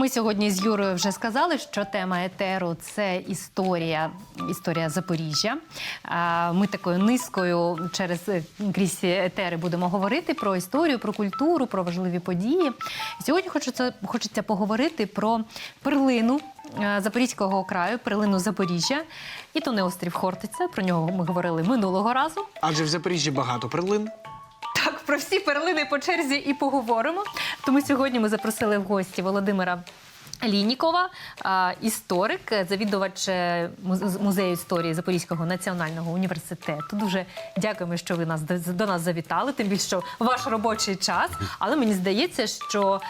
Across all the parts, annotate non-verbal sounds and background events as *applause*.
Ми сьогодні з Юрою вже сказали, що тема етеру це історія, історія Запоріжжя. Ми такою низкою через е, крізь етери будемо говорити про історію, про культуру, про важливі події. Сьогодні хочеться, хочеться поговорити про перлину. е, Запорізького краю, перлину Запоріжжя, і то не острів Хортиця. Про нього ми говорили минулого разу. Адже в Запоріжжі багато перлин. Про всі перлини по черзі і поговоримо. Тому сьогодні ми запросили в гості Володимира. Лінікова, історик, завідувач е, музею історії Запорізького національного університету. Дуже дякуємо, що ви нас до нас завітали. Тим більше що ваш робочий час. Але мені здається, що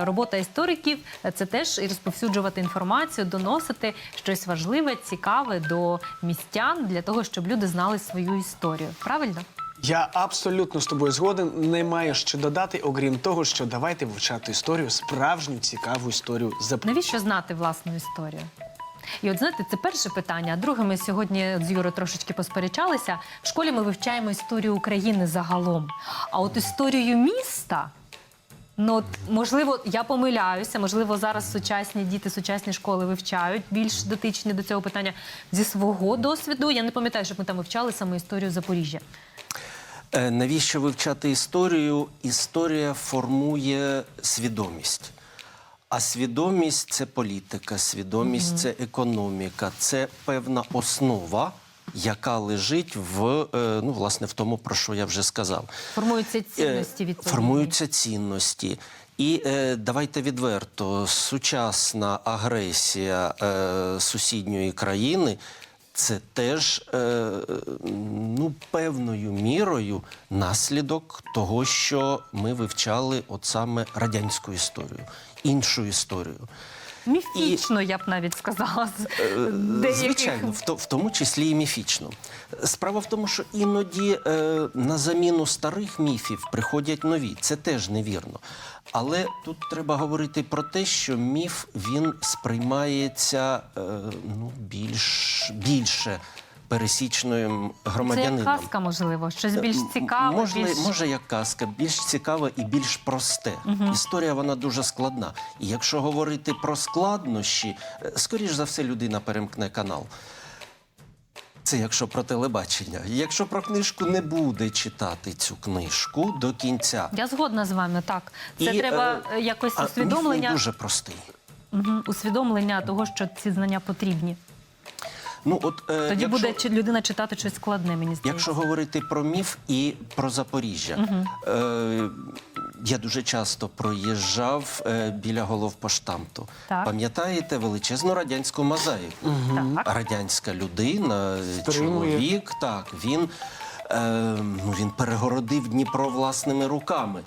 робота істориків це теж і розповсюджувати інформацію, доносити щось важливе, цікаве до містян для того, щоб люди знали свою історію. Правильно? Я абсолютно з тобою згоден. Не маю що додати, окрім того, що давайте вивчати історію, справжню цікаву історію Запоріжжя. Навіщо знати власну історію? І от знаєте, це перше питання. А друге, ми сьогодні з Юрою трошечки посперечалися. В школі ми вивчаємо історію України загалом. А от історію міста. Ну, от, можливо, я помиляюся, можливо, зараз сучасні діти, сучасні школи вивчають більш дотичні до цього питання зі свого досвіду. Я не пам'ятаю, щоб ми там вивчали саме історію Запоріжжя. Е, Навіщо вивчати історію? Історія формує свідомість. А свідомість це політика, свідомість це економіка, це певна основа, яка лежить в е, ну, власне в тому, про що я вже сказав. Формуються цінності Е, відповідні. Формуються цінності. І е, давайте відверто, сучасна агресія е, сусідньої країни це теж е, ну, певною мірою наслідок того, що ми вивчали от саме радянську історію, іншу історію. Міфічно, я б навіть сказала. Е, деяких... Звичайно, в, в тому числі і міфічно. Справа в тому, що іноді е, на заміну старих міфів приходять нові. Це теж невірно. Але тут треба говорити про те, що міф він сприймається е, ну, більш, більше пересічним Це як казка, можливо, щось більш цікаве. Може, більш... може як казка, більш цікаве і більш просте. Історія вона дуже складна. І якщо говорити про складнощі, е, скоріш за все, людина перемкне канал. Це якщо про телебачення. Якщо про книжку не буде читати цю книжку до кінця. Я згодна з вами, так. Це І, треба е, е, якось а міф усвідомлення, дуже простий. Мгм, усвідомлення того, що ці знання потрібні. Ну, от, е, Тоді якщо... буде чи- людина читати щось складне, мені здається. Якщо говорити про міф і про Запоріжжя, е, я дуже часто проїжджав е, біля головпоштамту. Так. Пам'ятаєте величезну радянську мозаїку? Так. Радянська людина, Стримує. чоловік, так, він, е, ну, він перегородив Дніпро власними руками.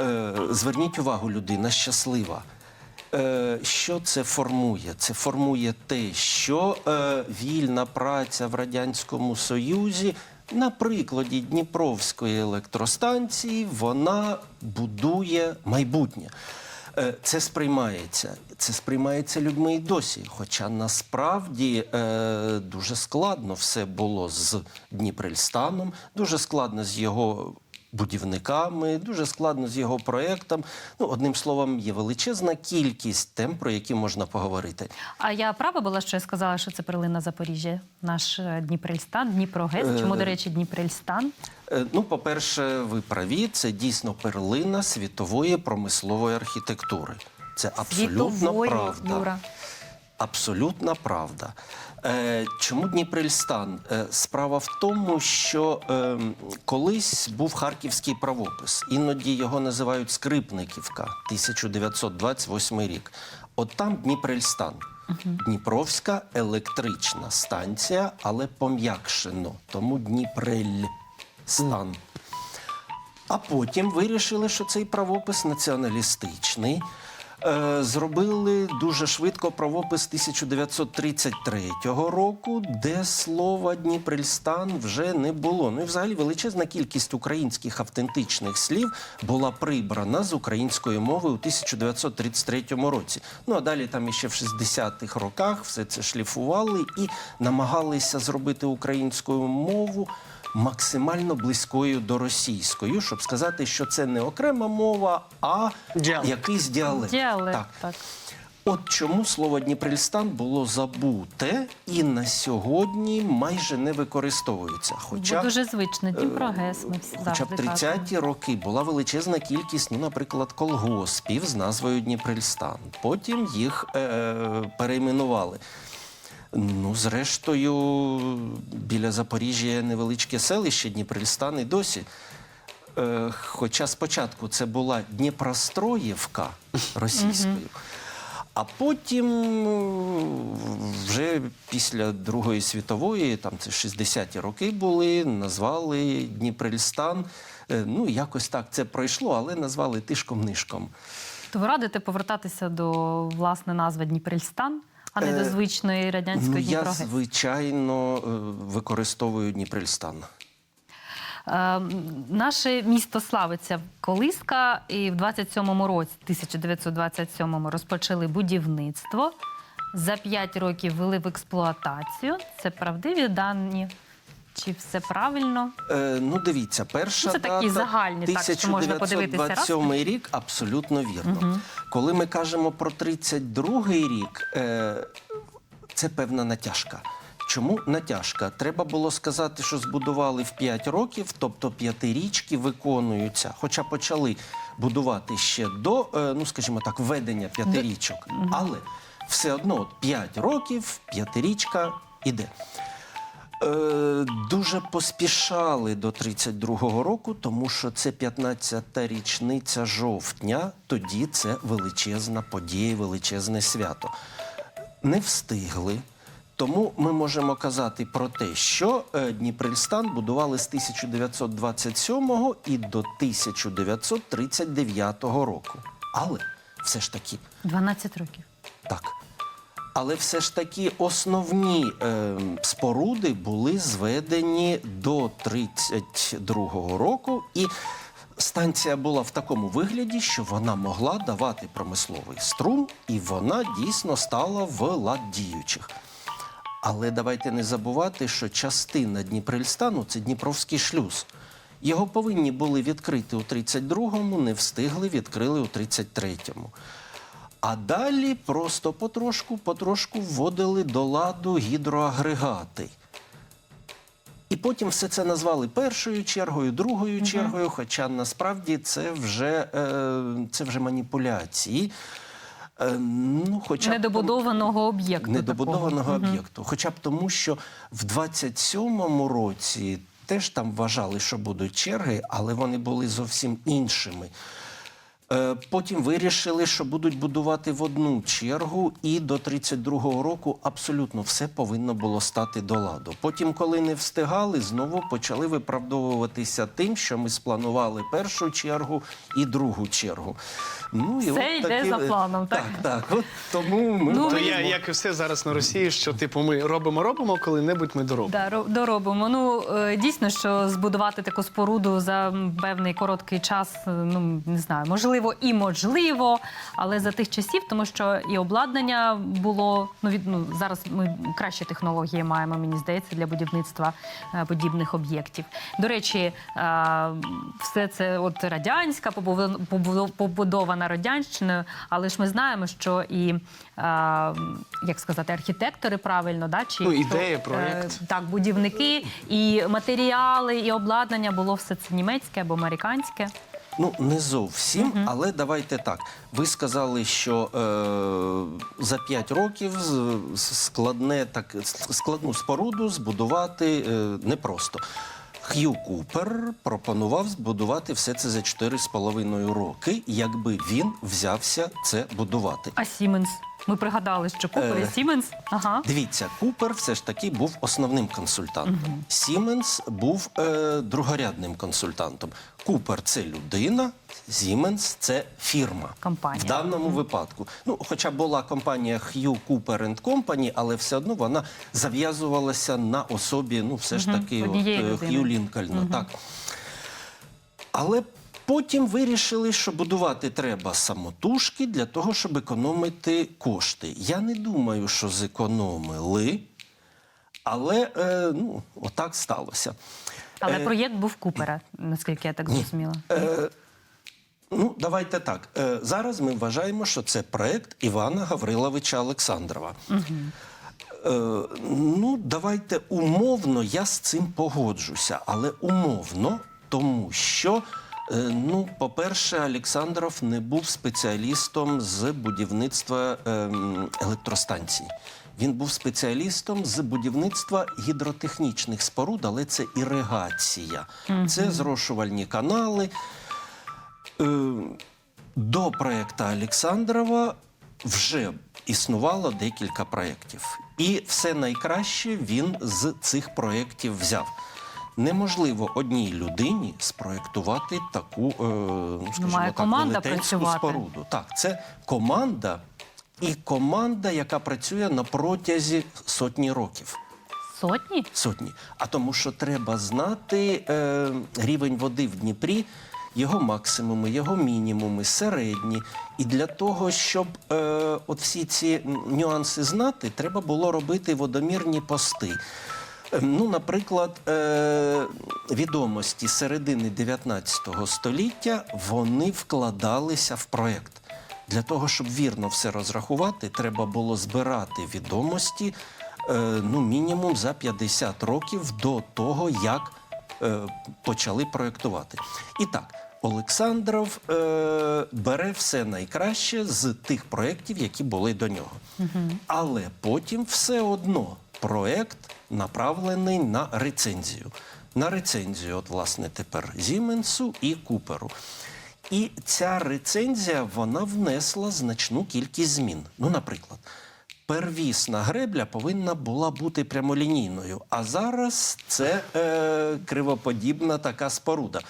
Е, зверніть увагу, людина щаслива. Е, Що це формує? Це формує те, що е, вільна праця в Радянському Союзі на прикладі Дніпровської електростанції вона будує майбутнє. Е, Це сприймається. Це сприймається людьми і досі. Хоча насправді е, дуже складно все було з Дніпрельстаном, дуже складно з його будівниками, дуже складно з його проектом. Ну, одним словом, є величезна кількість тем, про які можна поговорити. А я права була, що я сказала, що це перлина Запоріжжя, наш е, Дніпрельстан, Дніпрогес. Чому, до речі, Дніпрельстан? Е, Ну, по-перше, ви праві, це дійсно перлина світової промислової архітектури. Це абсолютно Світової, правда. Юра. Абсолютна правда. Е, чому Дніпрельстан? Е, справа в тому, що е, колись був харківський правопис. Іноді його називають Скрипниківка, 1928 рік. От там Дніпрельстан. Дніпровська електрична станція, але пом'якшено. Тому Дніпрельстан. А потім вирішили, що цей правопис націоналістичний. Е, Зробили дуже швидко правопис 1933 року, де слова Дніпрельстан вже не було. Ну і взагалі величезна кількість українських автентичних слів була прибрана з української мови у 1933 році. Ну а далі там іще в 60-х роках все це шліфували і намагалися зробити українську мову максимально близькою до російської, щоб сказати, що це не окрема мова, а Діалект. якийсь діалект. Діалект, Так. так. От чому слово Дніпрельстан було забуте і на сьогодні майже не використовується. Хоча Бо дуже звично. Дніпрогес ми всі Хоча завжди кажемо. 30-ті роки була величезна кількість, ну, наприклад, колгоспів з назвою Дніпрельстан. Потім їх е- перейменували. Ну, зрештою, біля Запоріжжя невеличке селище Дніпрельстан і досі. Е, хоча спочатку це була Дніпростроївка російською. А потім е, вже після Другої світової, там це 60-ті роки були, назвали Дніпрельстан. Е, Ну, якось так це пройшло, але назвали тишком-нишком. То ви радите повертатися до власне назви Дніпрельстан, а не до звичної радянської Ну, радянської я, звичайно, е, використовую Дніпрельстан. Е, Наше місто славиться колиска, і в 27-му році, 1927-му, розпочали будівництво. За 5 років ввели в експлуатацію. Це правдиві дані? Чи все правильно? Е, ну, дивіться, перша Ну, це такі дата загальні, так, що можна подивитися раз. 1927 рік абсолютно вірно. Коли ми кажемо про 32-й рік, е, це певна натяжка. Чому натяжка? Треба було сказати, що збудували в 5 років, тобто п'ятирічки виконуються, хоча почали будувати ще до, е, ну скажімо так, введення п'ятирічок. Але все одно 5 років, п'ятирічка іде. Е, дуже поспішали до 32-го року, тому що це 15-та річниця жовтня. Тоді це величезна подія, величезне свято. Не встигли. Тому ми можемо казати про те, що е, Дніпрельстан будували з 1927 і до 1939 року. Але все ж таки 12 років. так. Але все ж таки основні е, споруди були зведені до 32-го року, і станція була в такому вигляді, що вона могла давати промисловий струм, і вона дійсно стала в лад діючих. Але давайте не забувати, що частина Дніпрельстану це Дніпровський шлюз. Його повинні були відкрити у 32-му, не встигли, відкрили у 33-му. А далі просто потрошку, потрошку вводили до ладу гідроагрегати. І потім все це назвали першою чергою, другою чергою, хоча насправді це вже, е, це вже маніпуляції. Е, ну, хоча б Недобудованого об'єкту. недобудованого такого. об'єкту. Хоча б тому, що в 27-му році теж там вважали, що будуть черги, але вони були зовсім іншими. Е, Потім вирішили, що будуть будувати в одну чергу, і до 32-го року абсолютно все повинно було стати до ладу. Потім, коли не встигали, знову почали виправдовуватися тим, що ми спланували першу чергу і другу чергу. Ну, і Все от йде такі- за планом, так? Так, так. От тому ми Ну, То я, як і все зараз на Росії, що типу ми робимо, робимо, коли-небудь ми доробимо. Да, доробимо. Ну е, дійсно, що збудувати таку споруду за певний короткий час, е, ну не знаю, можливо і можливо, але за тих часів, тому що і обладнання було ну від ну зараз ми кращі технології маємо, мені здається, для будівництва е, подібних об'єктів. До речі, е, все це от радянська побудов- побудов- побудована радянщиною, але ж ми знаємо, що і е, як сказати, архітектори правильно, да чи Ну, ідея, хто, проект. так, будівники, і матеріали, і обладнання було все це німецьке або американське. Ну, не зовсім, але давайте так. Ви сказали, що е, за 5 років складне так, складну споруду збудувати е, непросто. Х'ю Купер пропонував збудувати все це за 4,5 роки, якби він взявся це будувати. А Сіменс? Ми пригадали, що Купер і Е. Сіменс. Ага. Дивіться, Купер все ж таки був основним консультантом. Сіменс був е, другорядним консультантом. Купер це людина, Сіменс це фірма. Компанія. В даному випадку. Ну, хоча була компанія Hugh Cooper Company, але все одно вона зав'язувалася на особі, ну, все ж таки, от, однієї е, людини. Х'ю Лінкольна. Так. Але потім вирішили, що будувати треба самотужки для того, щоб економити кошти. Я не думаю, що зекономили, але е, ну, отак сталося. Але Е, проєкт був Купера, наскільки я так зрозуміла. Е, ну, давайте так. Е, зараз ми вважаємо, що це проект Івана Гавриловича Олександрова. Е, ну, давайте умовно, я з цим погоджуся, але умовно, тому що. Е, Ну, по-перше, Олександров не був спеціалістом з будівництва ем, електростанцій. Він був спеціалістом з будівництва гідротехнічних споруд, але це іригація, це зрошувальні канали. Е, До проєкту Олександрова вже існувало декілька проєктів. І все найкраще він з цих проєктів взяв. Неможливо одній людині спроєктувати таку, е, ну, скажімо має так, команда велетенську працювати. споруду. Так, це команда і команда, яка працює на протязі сотні років. Сотні? Сотні. А тому, що треба знати е, рівень води в Дніпрі, його максимуми, його мінімуми, середні. І для того, щоб е, от всі ці нюанси знати, треба було робити водомірні пости. Ну, наприклад, е, відомості середини 19 століття вони вкладалися в проєкт. Для того, щоб вірно все розрахувати, треба було збирати відомості е, ну, мінімум за 50 років до того, як е, почали проєктувати. І так, Олександров е, бере все найкраще з тих проєктів, які були до нього. Але потім все одно проєкт направлений на рецензію. На рецензію, от, власне, тепер Зіменсу і Куперу. І ця рецензія вона внесла значну кількість змін. Ну, наприклад, первісна гребля повинна була бути прямолінійною, а зараз це е, кривоподібна така споруда.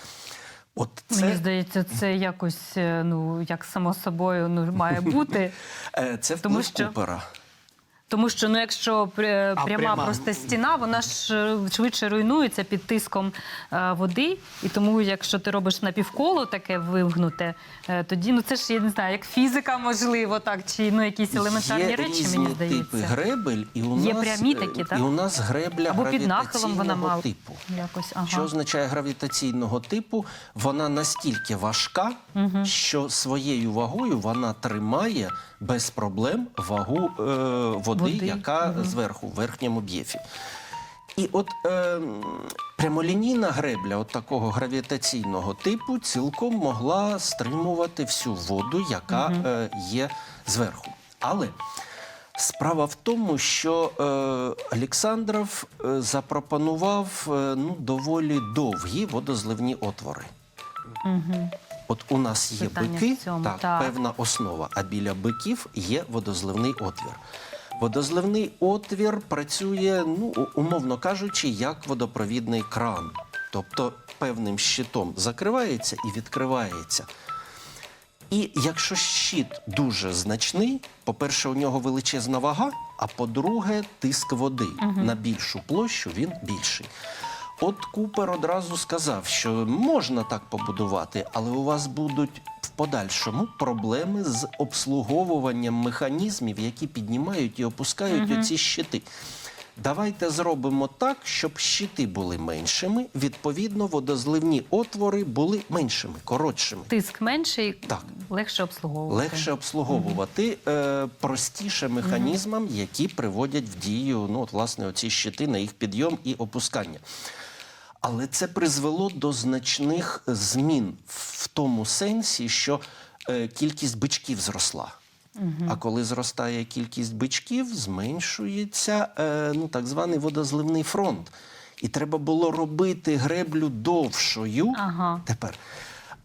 От це, Мені здається, це якось е, ну як само собою ну має бути. *laughs* е, це тому що- Купера. Тому що ну, якщо пряма пряма? проста стіна, вона ж е, швидше руйнується під тиском е, води. І тому, якщо ти робиш напівколо таке вивгнуте, е, тоді ну це ж я не знаю, як фізика, можливо, так чи ну якісь елементарні Є речі, різні мені типи здається. гребель, і у Є нас прямі такі, так? і у нас гребля Або під нахилом вона мала типу. якось. Ага. Що означає гравітаційного типу? Вона настільки важка, що своєю вагою вона тримає без проблем вагу е, води, Води. яка зверху, в верхньому б'єфі. І от е, прямолінійна гребля от такого гравітаційного типу цілком могла стримувати всю воду, яка е, є зверху. Але Справа в тому, що е, Олександров е, запропонував е, ну, доволі довгі водозливні отвори. От у нас є Питання бики, в цьому, так, так. певна основа, а біля биків є водозливний отвір. Водозливний отвір працює, ну, умовно кажучи, як водопровідний кран. Тобто певним щитом закривається і відкривається. І якщо щит дуже значний, по-перше, у нього величезна вага, а по-друге, тиск води на більшу площу він більший. От Купер одразу сказав, що можна так побудувати, але у вас будуть в подальшому проблеми з обслуговуванням механізмів, які піднімають і опускають оці щити. Давайте зробимо так, щоб щити були меншими, відповідно, водозливні отвори були меншими, коротшими. Тиск менший, Так. легше обслуговувати. Легше обслуговувати е, простіше механізмам, які приводять в дію ну, от, власне, оці щити на їх підйом і опускання. Але це призвело до значних змін в тому сенсі, що е, кількість бичків зросла. А коли зростає кількість бичків, зменшується е, ну, так званий водозливний фронт. І треба було робити греблю довшою. Ага. Тепер.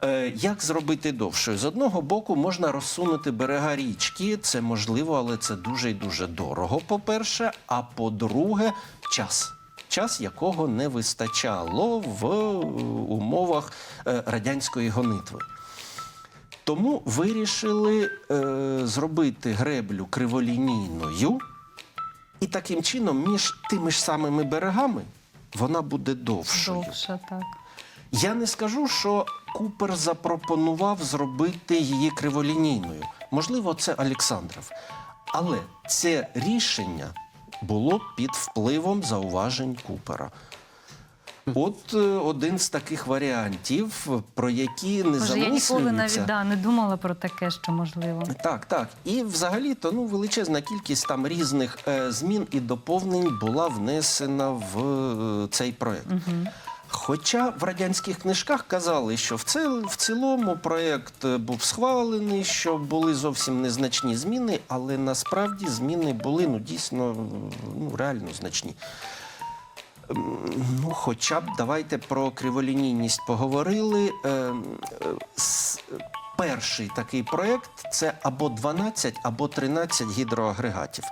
Е, Як зробити довшою? З одного боку, можна розсунути берега річки. Це можливо, але це дуже і дуже дорого, по-перше. А по-друге, час. Час, якого не вистачало в е, умовах е, радянської гонитви. Тому вирішили е, зробити греблю криволінійною, і таким чином між тими ж самими берегами вона буде довшою. Довше, так. Я не скажу, що Купер запропонував зробити її криволінійною. Можливо, це Олександров. Але це рішення було під впливом зауважень Купера. От е, один з таких варіантів, про які не Боже, я ніколи навіть да, не думала про таке, що можливо. Так, так. І взагалі-то ну, величезна кількість там різних е, змін і доповнень була внесена в е, цей проект. Хоча в радянських книжках казали, що в, цел, в цілому проект е, був схвалений, що були зовсім незначні зміни, але насправді зміни були ну, дійсно ну, реально значні. Ну, хоча б давайте про криволінійність поговорили. Е, е, Перший такий проєкт це або 12, або 13 гідроагрегатів.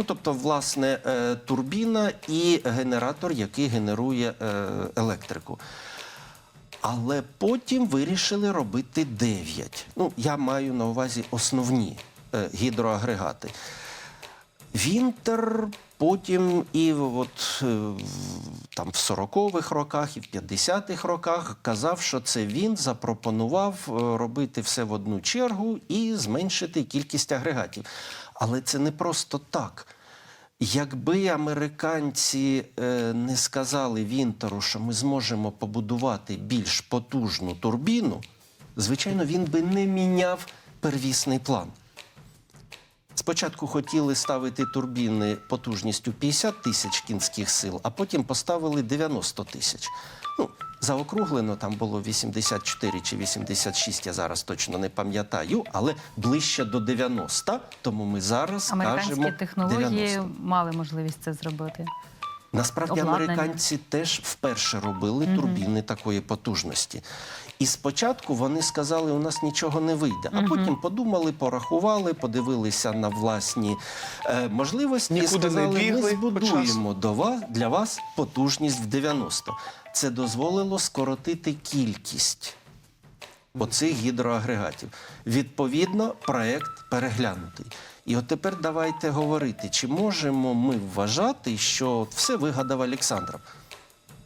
Ну, тобто, власне, е, турбіна і генератор, який генерує е, електрику. Але потім вирішили робити 9. Ну, я маю на увазі основні е, гідроагрегати. Вінтер потім і от, там в 40-х роках, і в 50-х роках казав, що це він запропонував робити все в одну чергу і зменшити кількість агрегатів. Але це не просто так. Якби американці е, не сказали Вінтеру, що ми зможемо побудувати більш потужну турбіну, звичайно, він би не міняв первісний план. Спочатку хотіли ставити турбіни потужністю 50 тисяч кінських сил, а потім поставили 90 тисяч. Ну, заокруглено там було 84 чи 86, я зараз точно не пам'ятаю, але ближче до 90, тому ми зараз Американські кажемо технології 90. мали можливість це зробити. Насправді обладнання. американці теж вперше робили турбіни такої потужності. І спочатку вони сказали, у нас нічого не вийде. А потім подумали, порахували, подивилися на власні е, можливості Нікуди і не сказали, бігли ми збудуємо до вас, для вас потужність в 90. Це дозволило скоротити кількість оцих гідроагрегатів. Відповідно, проект переглянутий. І от тепер давайте говорити, чи можемо ми вважати, що все вигадав Олександров?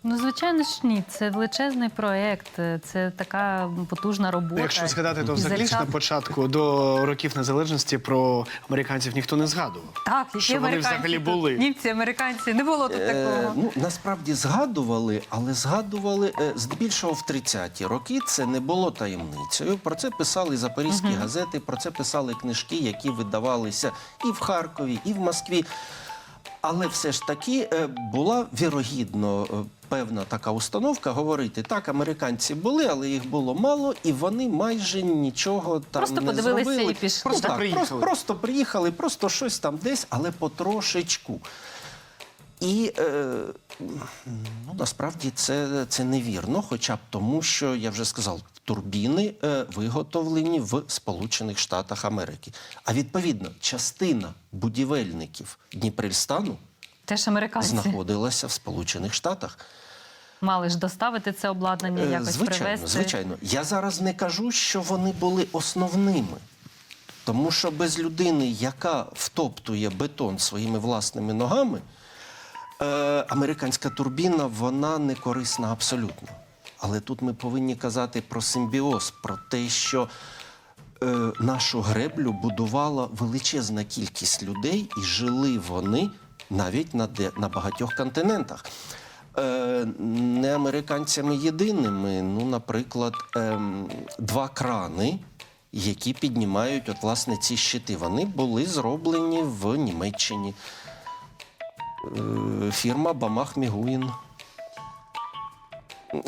Ну, звичайно ж, ні. Це величезний проєкт, це така потужна робота. Якщо згадати, то взагалі ж на початку до років незалежності про американців ніхто не згадував. Так, які що вони американці взагалі тут? були. Німці, американці, не було тут Е, такого. ну, насправді згадували, але згадували е, здебільшого в 30-ті роки. Це не було таємницею. Про це писали запорізькі газети, про це писали книжки, які видавалися і в Харкові, і в Москві. Але все ж таки е, була вірогідно е, певна така установка говорити: так, американці були, але їх було мало, і вони майже нічого там Просто не подивилися зробили. і пішли. Просто так, приїхали. Просто, просто приїхали, просто щось там десь, але потрошечку. І е, ну, насправді це, це невірно, хоча б тому, що я вже сказав, турбіни е, виготовлені в Сполучених Штатах Америки. А відповідно, частина будівельників Дніпрельстану Теж американці знаходилася в Сполучених Штатах. мали ж доставити це обладнання, Е, якось звичайно, привезти. звичайно. Я зараз не кажу, що вони були основними. Тому що без людини, яка втоптує бетон своїми власними ногами, е, американська турбіна вона не корисна абсолютно. Але тут ми повинні казати про симбіоз, про те, що е, нашу греблю будувала величезна кількість людей, і жили вони навіть на, де, на багатьох континентах. Е, не американцями єдиними. Ну, наприклад, е, два крани, які піднімають от, власне, ці щити, вони були зроблені в Німеччині. Е, фірма Бамах Мігуїн.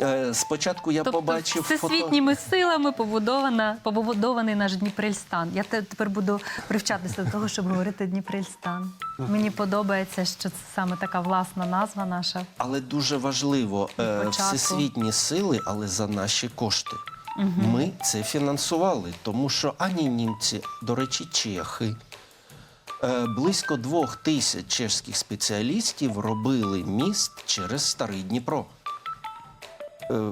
Е, спочатку я Тобто побачив фото... всесвітніми силами побудована, побудований наш Дніпрельстан. Я те- тепер буду привчатися до того, щоб говорити Дніпрельстан. Мені подобається, що це саме така власна назва наша. Але дуже важливо е, всесвітні сили, але за наші кошти. Ми це фінансували, тому що ані німці, до речі, чехи. е, Близько двох тисяч чешських спеціалістів робили міст через старий Дніпро. Е,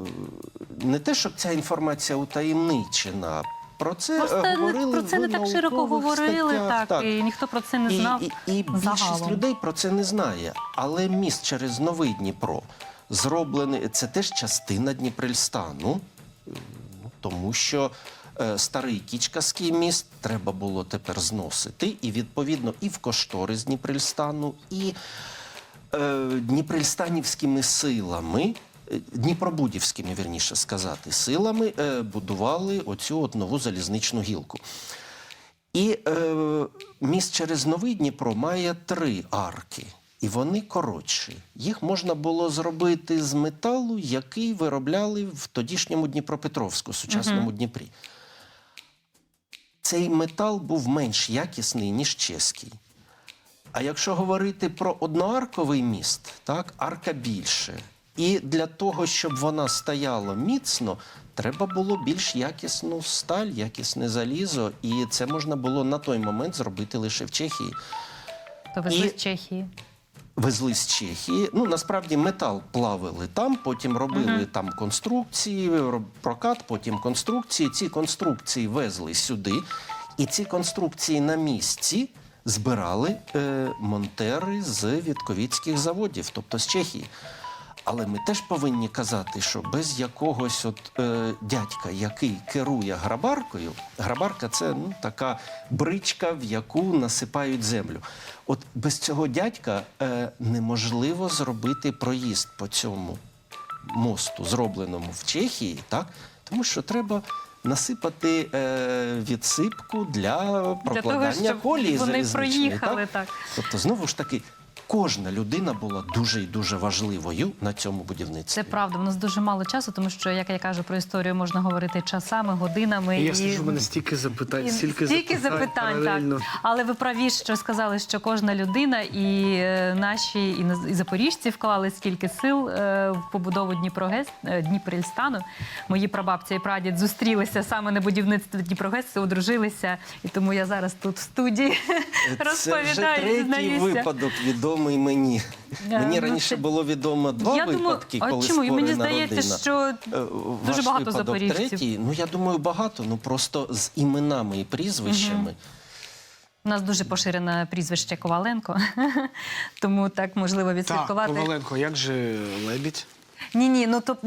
Не те, щоб ця інформація утаємничена. Про це Просто е, говорили про це не так широко говорили, статтях, так, і ніхто про це не знав і, і, і більшість загалом. людей про це не знає. Але міст через Новий Дніпро зроблений, це теж частина Дніпрельстану, е, ну, тому що е, старий Кічкаський міст треба було тепер зносити. І відповідно і в кошторис Дніпрельстану, і е, Дніпрельстанівськими силами Дніпробудівськими, вірніше сказати, силами е, будували оцю от нову залізничну гілку. І е, міст через Новий Дніпро має три арки, і вони коротші. Їх можна було зробити з металу, який виробляли в тодішньому Дніпропетровську, сучасному Дніпрі. Цей метал був менш якісний, ніж чеський. А якщо говорити про одноарковий міст, так, арка більше. І для того, щоб вона стояла міцно, треба було більш якісну сталь, якісне залізо. І це можна було на той момент зробити лише в Чехії. То везли І- з Чехії. Везли з Чехії. Ну насправді метал плавили там, потім робили там конструкції, прокат, потім конструкції. Ці конструкції везли сюди, і ці конструкції на місці збирали е, монтери з відковіцьких заводів, тобто з Чехії. Але ми теж повинні казати, що без якогось от е, дядька, який керує грабаркою, грабарка це ну, така бричка, в яку насипають землю. От без цього дядька е, неможливо зробити проїзд по цьому мосту, зробленому в Чехії, так? тому що треба насипати е, відсипку для прокладання щоб колії вони залізничної, проїхали, так. Тобто, знову ж таки, кожна людина була дуже і дуже важливою на цьому будівництві. Це правда. У нас дуже мало часу, тому що, як я кажу, про історію можна говорити часами, годинами. І я і... скажу, в мене стільки запитань, І стільки, стільки запитань, паралельно. так. Але ви праві, що сказали, що кожна людина і е, наші і, наз- і запоріжці вклали скільки сил е, в побудову Дніпрогес е, Дніпрельстану. Мої прабабця і прадід зустрілися саме на будівництві Дніпрогесу, одружилися, і тому я зараз тут в студії Це вже розповідаю, третій дізнаюся. випадок відомий мені. Е, Мені ну, раніше це- було відомо два я думаю, випадки, а коли чому? І мені здається, родина. що Е, дуже ваш багато випадок запоріжців. третій. Ну я думаю, багато. Ну просто з іменами і прізвищами. У нас дуже поширене прізвище Коваленко, *laughs* тому так можливо Так, відслідкувати. Коваленко, як же лебідь? Ні, ні, ну то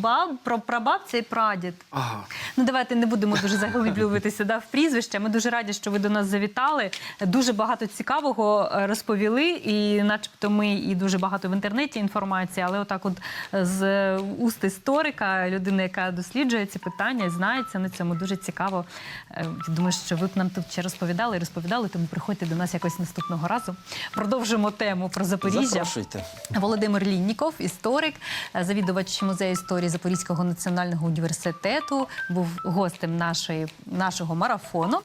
баб, про прабабця і прадід. Ага. Ну давайте не будемо дуже заглиблюватися да, в прізвища. Ми дуже раді, що ви до нас завітали. Дуже багато цікавого е, розповіли, і, начебто, ми і дуже багато в інтернеті інформації, але отак, от е, з уст історика, людини, яка досліджує ці питання, і знається на цьому, дуже цікаво. Е, Я думаю, що ви б нам тут ще розповідали і розповідали, тому приходьте до нас якось наступного разу. Продовжимо тему про Запоріжжя. Запрошуйте. Володимир Лінніков, історик, завідувач музею історії Запорізького національного університету, був гостем нашої, нашого марафону.